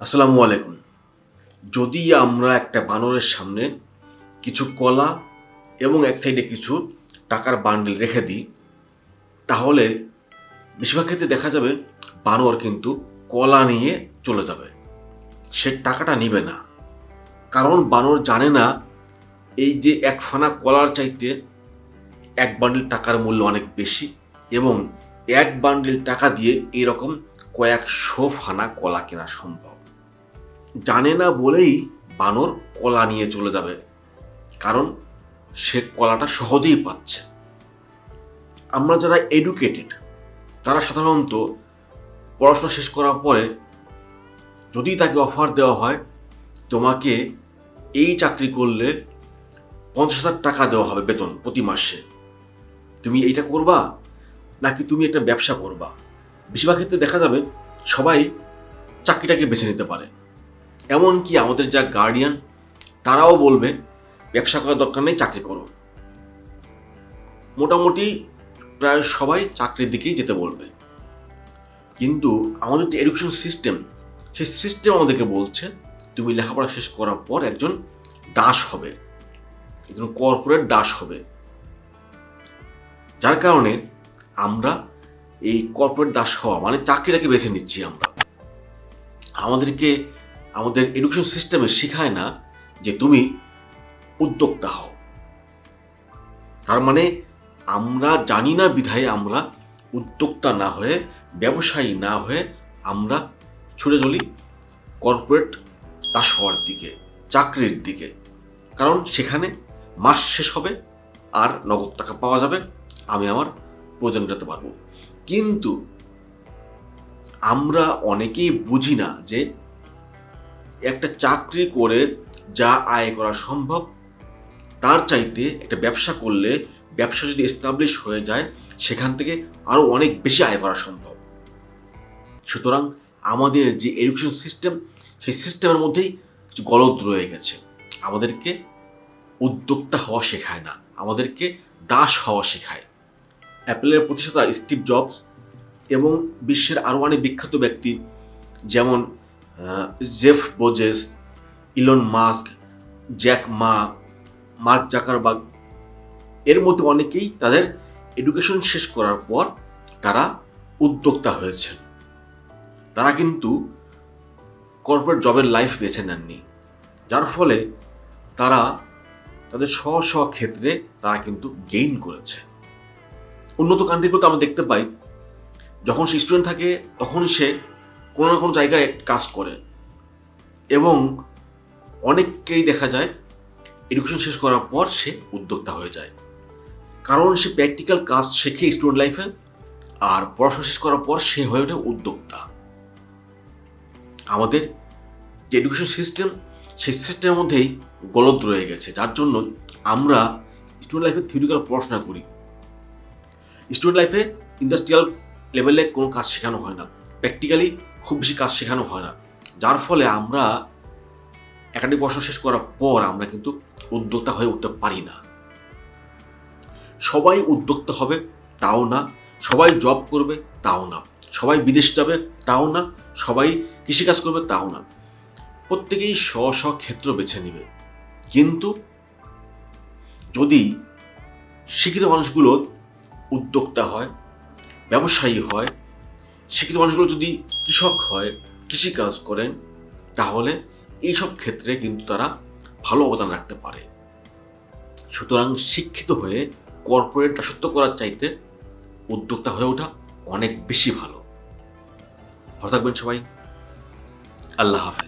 আসসালামু আলাইকুম। যদি আমরা একটা বানরের সামনে কিছু কলা এবং এক সাইডে কিছু টাকার বান্ডেল রেখে দিই, তাহলে বেশিরভাগ ক্ষেত্রে দেখা যাবে বানর কিন্তু কলা নিয়ে চলে যাবে। সে টাকাটা নিবে না। কারণ বানর জানে না এই যে এক ফানা কলার চাইতে এক বান্ডিল টাকার মূল্য অনেক বেশি এবং এক বান্ডিল টাকা দিয়ে এরকম কয়েকশো ফানা কলা কেনা সম্ভব। জানে না বলেই বানর কলা নিয়ে চলে যাবে। কারণ সে কলাটা সহজেই পাচ্ছে। আমরা যারা এডুকেটেড তারা সাধারণত পড়াশোনা শেষ করার পরে যদি তাকে অফার দেওয়া হয়, তোমাকে এই চাকরি করলে পঞ্চাশ হাজার টাকা দেওয়া হবে বেতন প্রতি মাসে। তুমি এইটা করবা নাকি তুমি একটা ব্যবসা করবা? বেশিরভাগ ক্ষেত্রে দেখা যাবে সবাই চাকরিটাকে বেছে নিতে পারে। এমনকি আমাদের যা গার্ডিয়ান তারাও বলবে, ব্যবসা করার দরকার নেই, চাকরি করো। মোটামুটি প্রায় সবাই চাকরির দিকেই যেতে বলবে। কিন্তু আমাদের যে এডুকেশন সিস্টেম সেই সিস্টেম আমাদেরকে বলছে, তুমি লেখাপড়া শেষ করার পর একজন দাস হবে। একজন কর্পোরেট দাস হবে। যার কারণে আমরা এই কর্পোরেট দাস হওয়া মানে চাকরিটাকে বেছে নিচ্ছি আমরা। আমাদেরকে আমাদের এডুকেশন সিস্টেমে শেখায় না যে তুমি উদ্যোক্তা হও। তার মানে আমরা জানি না বিধায় আমরা উদ্যোক্তা না হয়ে, ব্যবসায়ী না হয়ে আমরা ছুটে চলি কর্পোরেট দাস হওয়ার দিকে, চাকরির দিকে। কারণ সেখানে মাস শেষ হবে, আর নগদ টাকা পাওয়া যাবে। আমি আমার প্রয়োজন মেটাতে পারব। কিন্তু আমরা অনেকেই বুঝি না যে একটা চাকরি করে যা আয় করা সম্ভব, তার চাইতে একটা ব্যবসা করলে ব্যবসা যদি এস্টাবলিশ হয়ে যায়, সেখান থেকে আরও অনেক বেশি আয় করা সম্ভব। সুতরাং আমাদের যে এডুকেশন সিস্টেম সেই সিস্টেমের মধ্যেই কিছু গলদ রয়ে গেছে। আমাদেরকে উদ্যোক্তা হওয়া শেখায় না, আমাদেরকে দাস হওয়া শেখায়। অ্যাপেলের প্রতিষ্ঠাতা স্টিভ জবস এবং বিশ্বের আরও অনেক বিখ্যাত ব্যক্তি, যেমন Jeff Bezos, Elon Musk, Jack Ma, Mark Zuckerberg এর মধ্যে অনেকেই তাদের এডুকেশন শেষ করার পর তারা উদ্যোক্তা হয়েছেন। তারা কিন্তু কর্পোরেট জবের লাইফ বেছে নেননি। যার ফলে তারা তাদের স্ব স্ব ক্ষেত্রে তারা কিন্তু গেইন করেছে। উন্নত কান্ট্রিগুলোতে আমরা দেখতে পাই, যখন সে স্টুডেন্ট থাকে, তখন সে কোনো না কোনো জায়গায় কাজ করে। এবং অনেককেই দেখা যায় এডুকেশন শেষ করার পর সে উদ্যোক্তা হয়ে যায়। কারণ সে প্র্যাকটিক্যাল কাজ শেখে স্টুডেন্ট লাইফে আর পড়াশোনা শেষ করার পর সে হয়ে ওঠে উদ্যোক্তা। আমাদের যে এডুকেশন সিস্টেম সেই সিস্টেমের মধ্যেই গলদ রয়ে গেছে। যার জন্য আমরা স্টুডেন্ট লাইফে থিওরিক্যাল পড়াশোনা করি। স্টুডেন্ট লাইফে ইন্ডাস্ট্রিয়াল লেভেলে কোনো কাজ শেখানো হয় না। প্র্যাকটিক্যালি খুব বেশি কাজ শেখানো হয় না। যার ফলে আমরা একাডেমিক পড়াশোনা শেষ করার পর আমরা কিন্তু উদ্যোক্তা হয়ে উঠতে পারি না। সবাই উদ্যোক্তা হবে তাও না, সবাই জব করবে তাও না, সবাই বিদেশ যাবে তাও না, সবাই কৃষিকাজ করবে তাও না। প্রত্যেকেই স্ব স্ব ক্ষেত্র বেছে নেবে। কিন্তু যদি শিক্ষিত মানুষগুলো উদ্যোক্তা হয়, ব্যবসায়ী হয় শিক্ষিত মানুষগুলো যদি কৃষক হয়, কৃষিকাজ করেন, তাহলে এইসব ক্ষেত্রে কিন্তু তারা ভালো অবদান রাখতে পারে। সুতরাং শিক্ষিত হয়ে কর্পোরেট দাসত্ব করার চাইতে উদ্যোক্তা হয়ে ওঠা অনেক বেশি ভালো। ভালো থাকবেন সবাই। আল্লাহ হাফেজ।